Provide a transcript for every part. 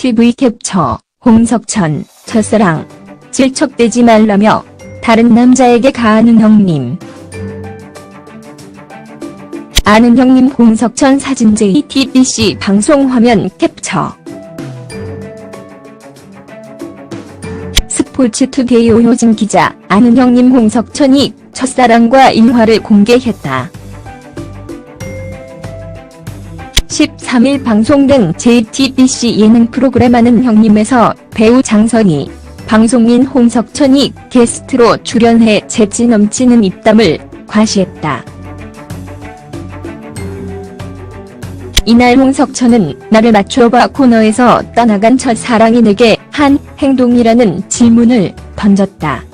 TV 캡처, 홍석천, 첫사랑, 질척대지 말라며 다른 남자에게 가하는 형님. 아는 형님 홍석천 사진 JTBC 방송 화면 캡처. 스포츠투데이 오효진 기자, 아는 형님 홍석천이 첫사랑과 일화를 공개했다. 13일 방송된 JTBC 예능 프로그램 아는 형님에서 배우 장선희, 방송인 홍석천이 게스트로 출연해 재치 넘치는 입담을 과시했다. 이날 홍석천은 나를 맞춰봐 코너에서 떠나간 첫사랑이 내게 한 행동이라는 질문을 던졌다.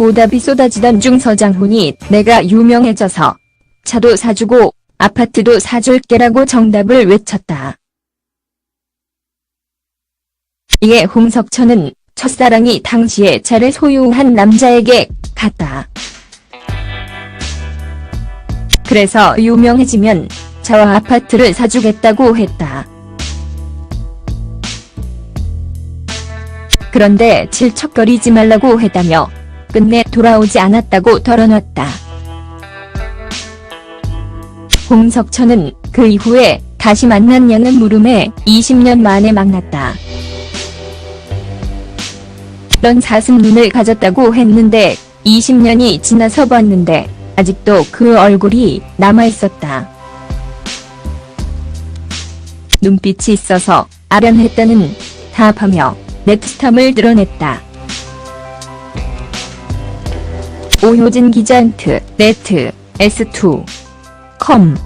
오답이 쏟아지던 중 서장훈이 내가 유명해져서 차도 사주고 아파트도 사줄게라고 정답을 외쳤다. 이에 홍석천은 첫사랑이 당시에 차를 소유한 남자에게 갔다. 그래서 유명해지면 차와 아파트를 사주겠다고 했다. 그런데 질척거리지 말라고 했다며 끝내 돌아오지 않았다고 털어놨다. 홍석천은 그 이후에 다시 만난 여는 물음에 20년 만에 만났다. 넌 사슴 눈을 가졌다고 했는데 20년이 지나서 봤는데 아직도 그 얼굴이 남아있었다. 눈빛이 있어서 아련했다는 답하며 넥스탐을 드러냈다. 오효진 기자 트 네트 S2 컴